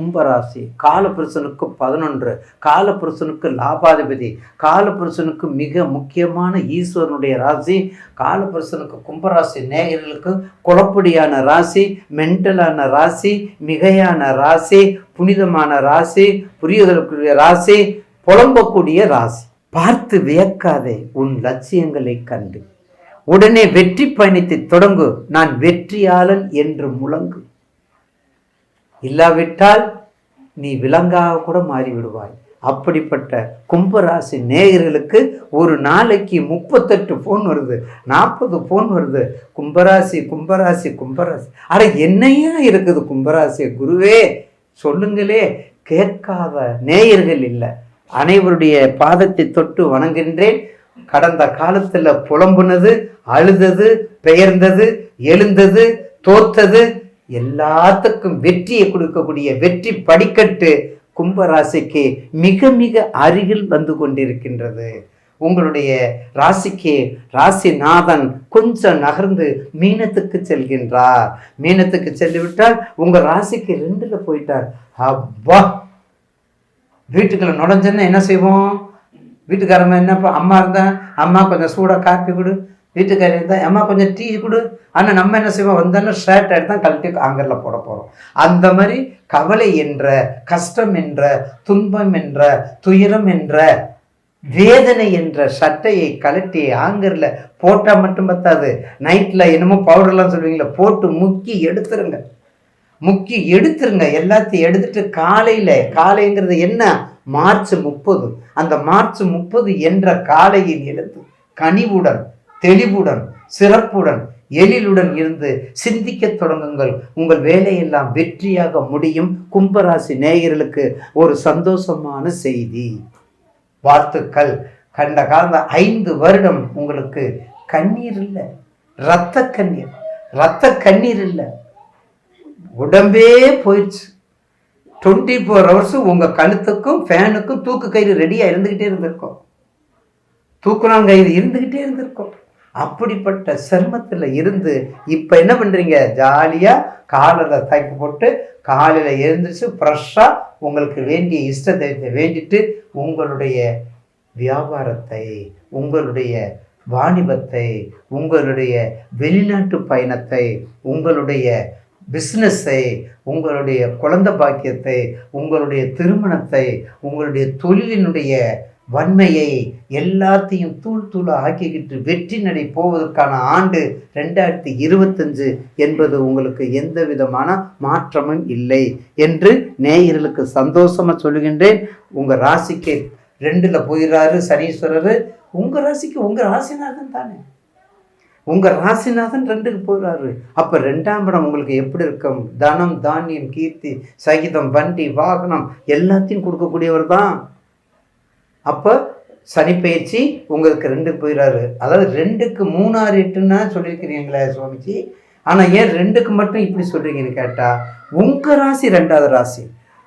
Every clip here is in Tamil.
கும்பராசி காலபுருஷனுக்கு பதினொன்று காலபுருஷனுக்கு லாபாதிபதி காலபுருஷனுக்கு மிக முக்கியமான ஈஸ்வரனுடைய ராசி காலபுருஷனுக்கு கும்பராசி நேயர்களுக்கு குழப்படியான ராசி மென்டலான ராசி மிகையான ராசி புனிதமான ராசி புரியுதலுக்குரிய ராசி புலம்பக்கூடிய ராசி. பார்த்து வியக்காதே உன் லட்சியங்களை கண்டு. உடனே வெற்றி பயணத்தை தொடங்கு. நான் வெற்றியாளன் என்று முழங்கு. இல்லாவிட்டால் நீ விலங்காக கூட மாறி விடுவாய் அப்படிப்பட்ட கும்பராசி நேயர்களுக்கு ஒரு நாளைக்கு முப்பத்தெட்டு ஃபோன் வருது நாற்பது ஃபோன் வருது. கும்பராசி கும்பராசி கும்பராசி. அட என்னையா இருக்குது கும்பராசி குருவே? சொல்லுங்களே கேட்காத நேயர்கள் இல்லை. அனைவருடைய பாதத்தை தொட்டு வணங்குகின்றேன். கடந்த காலத்தில் புலம்புனது அழுதது பெயர்ந்தது எழுந்தது தோத்தது எல்லாத்துக்கும் வெற்றியை கொடுக்கக்கூடிய வெற்றி படிக்கட்டு கும்பராசிக்கு மிக மிக அருகில் வந்து கொண்டிருக்கின்றது. உங்களுடைய ராசிக்கு ராசிநாதன் கொஞ்சம் நகர்ந்து மீனத்துக்கு செல்கின்றார். மீனத்துக்கு செல்லிவிட்டால் உங்கள் ராசிக்கு ரெண்டில் போயிட்டார். அப்பா! வீட்டுக்குள்ள நுழைஞ்சேன்னா என்ன செய்வோம்? வீட்டுக்காரம்மா என்னப்பா அம்மா இருந்தா அம்மா கொஞ்சம் சூடாக காப்பி கொடு. வீட்டுக்காரி இருந்தால் அம்மா கொஞ்சம் டீ கொடு. ஆனால் நம்ம என்ன செய்வோம்? வந்தோன்னா ஷர்ட் எடுத்தால் கழட்டி ஆங்கரில் போட போகிறோம் அந்த மாதிரி கவலை என்ற கஷ்டம் என்ற துன்பம் என்ற துயரம் என்ற வேதனை என்ற சட்டையை கழட்டி ஆங்கரில் போட்டால் மட்டும் பத்தாது. நைட்டில் என்னமோ பவுடர்லாம் சொல்லுவீங்களே போட்டு முக்கி எடுத்துருங்க. முக்கி எடுத்துருங்க. எல்லாத்தையும் எடுத்துட்டு காலையில் காலைங்கிறது என்ன? மார்ச் முப்பது. அந்த மார்ச் முப்பது என்ற காலையில் எழுந்து கனிவுடன் தெளிவுடன் சிறப்புடன் எழிலுடன் இருந்து சிந்திக்கத் தொடங்குங்கள். உங்கள் வேலையெல்லாம் வெற்றியாக முடியும். கும்பராசி நேயர்களுக்கு ஒரு சந்தோஷமான செய்தி. வாழ்த்துக்கள். கண்ட காலந்த ஐந்து வருடம் உங்களுக்கு கண்ணீர் இல்லை. ரத்த கண்ணீர். ரத்த கண்ணீர் இல்லை. உடம்பே போயிடுச்சு. டுவெண்ட்டி ஃபோர் ஹவர்ஸும் உங்கள் கழுத்துக்கும் ஃபேனுக்கும் தூக்கு கயிறு ரெடியாக இருந்துக்கிட்டே இருந்திருக்கும். தூக்குனாங்கயிறு இருந்துக்கிட்டே இருந்திருக்கோம். அப்படிப்பட்ட சிரமத்தில் இருந்து இப்போ என்ன பண்ணுறீங்க ஜாலியாக காலில் தைக்கு போட்டு காலையில் எழுந்துச்சு ஃப்ரெஷ்ஷாக உங்களுக்கு வேண்டிய இஷ்ட தெய்வத்தை வேண்டிட்டு உங்களுடைய வியாபாரத்தை உங்களுடைய வாணிபத்தை உங்களுடைய வெளிநாட்டு பயணத்தை உங்களுடைய பிஸ்னஸை உங்களுடைய குழந்தை பாக்கியத்தை உங்களுடைய திருமணத்தை உங்களுடைய தொழிலினுடைய வன்மையை எல்லாத்தையும் தூள் தூளாக ஆக்கிக்கிட்டு வெற்றி நடை போவதற்கான ஆண்டு ரெண்டாயிரத்தி இருபத்தஞ்சு என்பது உங்களுக்கு எந்த விதமான மாற்றமும் இல்லை என்று நேயர்களுக்கு சந்தோஷமாக சொல்லுகின்றேன். உங்கள் ராசிக்கு ரெண்டில் போயிடுறாரு சனீஸ்வரர். உங்கள் ராசிக்கு உங்கள் ராசிநாதன் தானே. உங்கள் ராசிநாதன் ரெண்டுக்கு போயிடுறாரு அப்போ ரெண்டாம் இடம் உங்களுக்கு எப்படி இருக்கும்? தனம் தானியம் கீர்த்தி சகிதம் வண்டி வாகனம் எல்லாத்தையும் கொடுக்கக்கூடியவர் தான். அப்போ சனிப்பயிற்சி உங்களுக்கு ரெண்டு போயிடுறாரு அதாவது ரெண்டுக்கு மூணாறு எட்டுன்னா சொல்லியிருக்கிறீங்களே சுவாமிஜி. ஆனால் ஏன் ரெண்டுக்கு மட்டும் இப்படி சொல்கிறீங்கன்னு கேட்டால் உங்கள் ராசி ரெண்டாவது ராசி.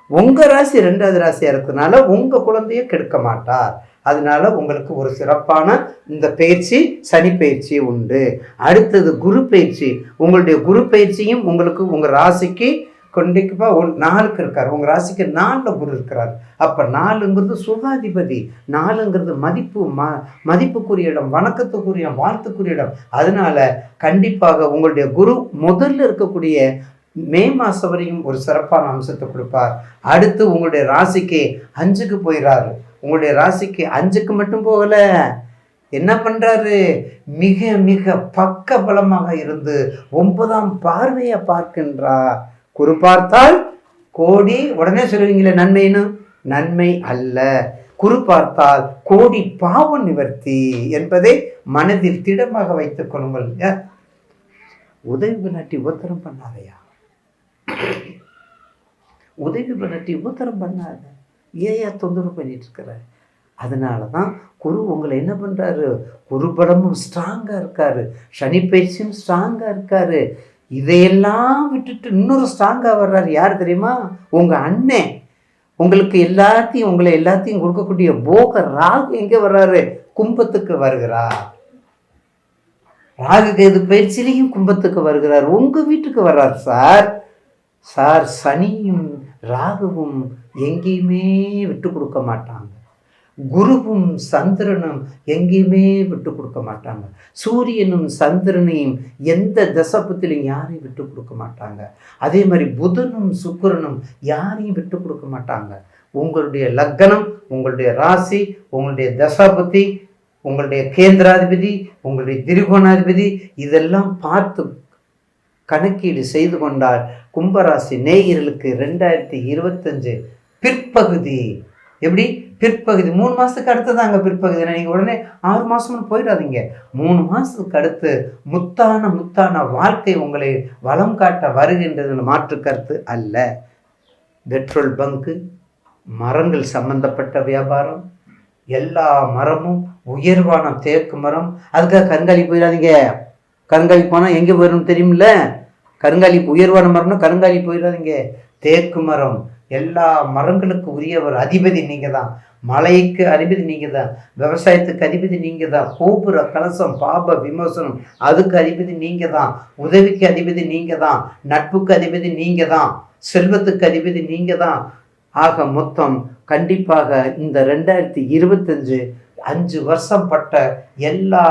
உங்கள் ராசி ரெண்டாவது ராசியாக இருக்கிறதுனால உங்கள் குழந்தைய கெடுக்க மாட்டார். அதனால உங்களுக்கு ஒரு சிறப்பான இந்த பயிற்சி சனி பயிற்சி உண்டு. அடுத்தது குரு பயிற்சி. உங்களுடைய குரு பயிற்சியும் உங்களுக்கு உங்கள் ராசிக்கு கொண்டிப்பா ஒரு நாலுக்கு இருக்கார். உங்கள் ராசிக்கு நாலில் குரு இருக்கிறார். அப்போ நாலுங்கிறது சுகாதிபதி. நாலுங்கிறது மதிப்பு ம மதிப்புக்குரிய இடம் வணக்கத்துக்குரிய வாழ்த்துக்குரிய இடம். அதனால கண்டிப்பாக உங்களுடைய குரு முதல்ல இருக்கக்கூடிய மே மாதம் வரையும் ஒரு சிறப்பான அம்சத்தை கொடுப்பார். அடுத்து உங்களுடைய ராசிக்கு அஞ்சுக்கு போயிடுறாரு உங்களுடைய ராசிக்கு அஞ்சுக்கு மட்டும் போகல. என்ன பண்ணுறாரு மிக மிக பக்க பலமாக இருந்து ஒன்பதாம் பார்வையை பார்க்கின்றார். குரு பார்த்தால் கோடி உடனே சொல்லுவீங்களே நன்மைன்னு? நன்மை அல்ல. குரு பார்த்தால் கோடி பாவ நிவர்த்தி என்பதை மனதில் திடமாக வைத்துக் கொள்ளுங்கள். உதவி பண்ணாட்டி உத்தரம் பண்ணாதையா? உதவி பண்ணாட்டி உத்தரம் பண்ணாத. ஏயா தொந்தரவு பண்ணிட்டு இருக்கிற? அதனால தான் குரு உங்களை என்ன பண்ணுறாரு குரு படமும் ஸ்ட்ராங்காக இருக்காரு. சனி பயிற்சியும் ஸ்ட்ராங்காக இருக்காரு. இதையெல்லாம் விட்டுட்டு இன்னொரு ஸ்ட்ராங்காக வர்றார் யார் தெரியுமா? உங்கள் அண்ணன். உங்களுக்கு எல்லாத்தையும் உங்களை எல்லாத்தையும் கொடுக்கக்கூடிய போக ராகு எங்கே வர்றாரு? கும்பத்துக்கு வருகிறார். ராகு கேது பயிற்சியிலையும் கும்பத்துக்கு வருகிறார். உங்கள் வீட்டுக்கு வர்றார் சார். சார் சனியும் ராகுவும் எங்கேயுமே விட்டு கொடுக்க மாட்டான் குருவும் சந்திரனும் எங்கேயுமே விட்டு கொடுக்க மாட்டாங்க. சூரியனும் சந்திரனையும் எந்த தசபத்திலையும் யாரையும் விட்டு கொடுக்க மாட்டாங்க. அதே மாதிரி புதனும் சுக்கிரனும் யாரையும் விட்டு கொடுக்க மாட்டாங்க. உங்களுடைய லக்னம் உங்களுடைய ராசி உங்களுடைய தசாபதி உங்களுடைய கேந்திராதிபதி உங்களுடைய திரிகோணாதிபதி இதெல்லாம் பார்த்து கணக்கீடு செய்து கொண்டால் கும்பராசி நேயர்களுக்கு ரெண்டாயிரத்தி இருபத்தஞ்சு பிற்பகுதி. எப்படி? பிற்பகுதி மூணு மாதத்துக்கு அடுத்ததாங்க பிற்பகுதி. நீங்கள் உடனே ஆறு மாதம்னு போயிடாதீங்க. மூணு மாதத்துக்கு அடுத்து முத்தான முத்தான வாழ்க்கை உங்களை வளம் காட்ட வருகின்றது மாற்று கருத்து அல்ல. பெட்ரோல் பங்கு மரங்கள் சம்பந்தப்பட்ட வியாபாரம் எல்லா மரமும் உயர்வான தேக்கு மரம். அதுக்காக கருங்காலி போயிடாதீங்க. கருங்காலி போனால் எங்கே போயிடும் தெரியுமில்ல? கருங்காலி உயர்வான மரம்னா கருங்காலி போயிடாதீங்க. தேக்கு மரம் எல்லா மரங்களுக்கு உரியவர் அதிபதி நீங்கள் தான் மலைக்கு அதிபதி நீங்கள் தான் விவசாயத்துக்கு அதிபதி நீங்கள் தான் கோபுர கலசம் பாப விமோசனம் அதுக்கு அதிபதி நீங்கள் தான் உதவிக்கு அதிபதி நீங்கள் தான் நட்புக்கு அதிபதி நீங்கள் தான் செல்வத்துக்கு அதிபதி நீங்கள் தான் ஆக மொத்தம் கண்டிப்பாக இந்த ரெண்டாயிரத்தி இருபத்தஞ்சு அஞ்சு வருஷம் பட்ட எல்லா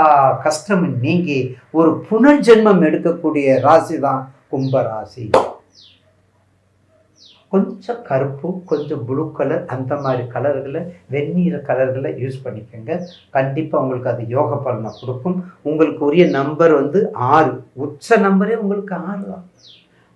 கஷ்டமும் நீங்கி ஒரு புனர்ஜென்மம் எடுக்கக்கூடிய ராசி தான் கும்பராசி. கொஞ்சம் கருப்பு கொஞ்சம் ப்ளூ கலர் அந்த மாதிரி கலர்களை வெந்நீர கலர்களை யூஸ் பண்ணிக்கோங்க. கண்டிப்பாக உங்களுக்கு அது யோக பலனை கொடுக்கும். உங்களுக்கு உரிய நம்பர் வந்து ஆறு. உச்ச நம்பரே உங்களுக்கு ஆறு தான்.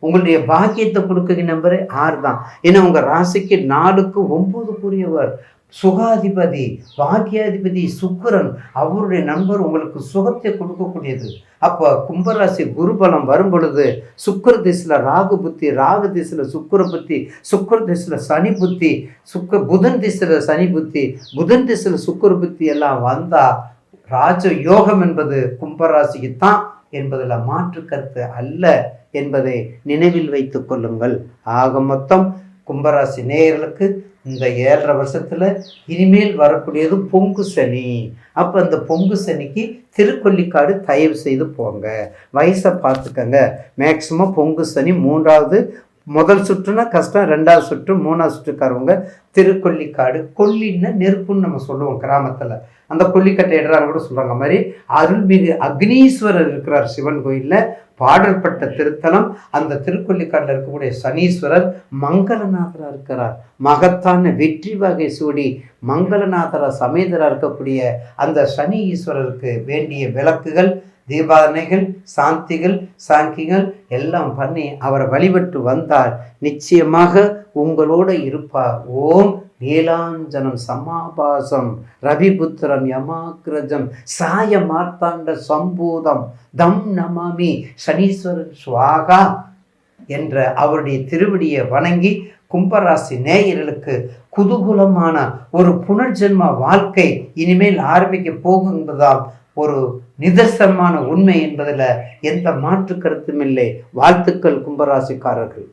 உங்களுடைய பாக்கியத்தை கொடுக்குற நம்பரே ஆறு தான். ஏன்னா உங்கள் ராசிக்கு நாலுக்கு ஒன்பதுக்குரியவர் சுகாதிபதி பாக்கியாதிபதி சுக்கரன் அவருடைய நண்பர் உங்களுக்கு சுகத்தை கொடுக்கக்கூடியது. அப்போ கும்பராசி குருபலம் வரும் பொழுது சுக்கர திசையில் ராகு புத்தி ராகு திசையில் சுக்கர புத்தி சுக்கர திசையில் சனி புத்தி சுக்க புதன் திசையில் சனி புத்தி புதன் திசையில் சுக்கர புத்தி எல்லாம் வந்தால் ராஜ யோகம் என்பது கும்பராசிக்கு தான் என்பதில் மாற்று கருத்து அல்ல என்பதை நினைவில் வைத்துக் கொள்ளுங்கள். ஆக மொத்தம் கும்பராசி நேயர்களுக்கு இந்த ஏழரை வருஷத்தில் இனிமேல் வரக்கூடியது பொங்கு சனி. அப்போ அந்த பொங்கு சனிக்கு திருக்கொல்லிக்காடு தயவு செய்து போங்க. வயசை பார்த்துக்கங்க. மேக்சிமம் பொங்கு சனி மூன்றாவது முதல் சுற்றுனா கஷ்டம் ரெண்டாவது சுற்று மூணாவது சுற்றுக்காரவங்க திருக்கொல்லிக்காடு கொல்லின்னு நெருப்புன்னு நம்ம சொல்லுவோம் கிராமத்தில். அந்த கொல்லிக்கட்டை இடுறாங்க கூட சொல்கிறாங்க மாதிரி அருள்மிகு அக்னீஸ்வரர் இருக்கிறார் சிவன் கோயிலில். பாடல்பட்ட திருத்தலம். அந்த திருக்கொல்லிக்காட்டில் இருக்கக்கூடிய சனீஸ்வரர் மங்களநாதராக இருக்கிறார். மகத்தான வெற்றி வகை சூடி மங்களநாதரா சமேதராக இருக்கக்கூடிய அந்த சனி ஈஸ்வரருக்கு வேண்டிய விளக்குகள் தீபாதனைகள் சாந்திகள் சாங்கிகள் எல்லாம் பண்ணி அவரை வழிபட்டு வந்தால் நிச்சயமாக உங்களோட இருப்பார் ஓம் நீலாஞ்சனம் சமாபாசம் ரவிபுத்திரம் யமாக்கிரஜம் சாய மார்த்தாண்ட சம்பூதம் தம் நமாமி சனீஸ்வரன் சுவாகா என்ற அவருடைய திருவடியை வணங்கி கும்பராசி நேயர்களுக்கு குதூகூலமான ஒரு புனர்ஜென்ம வாழ்க்கை இனிமேல் ஆரம்பிக்க போகும் என்பதால் ஒரு நிதர்சனமான உண்மை என்பதில் எந்த மாற்று கருத்தும் இல்லை. வாழ்த்துக்கள் கும்பராசிக்காரர்கள்.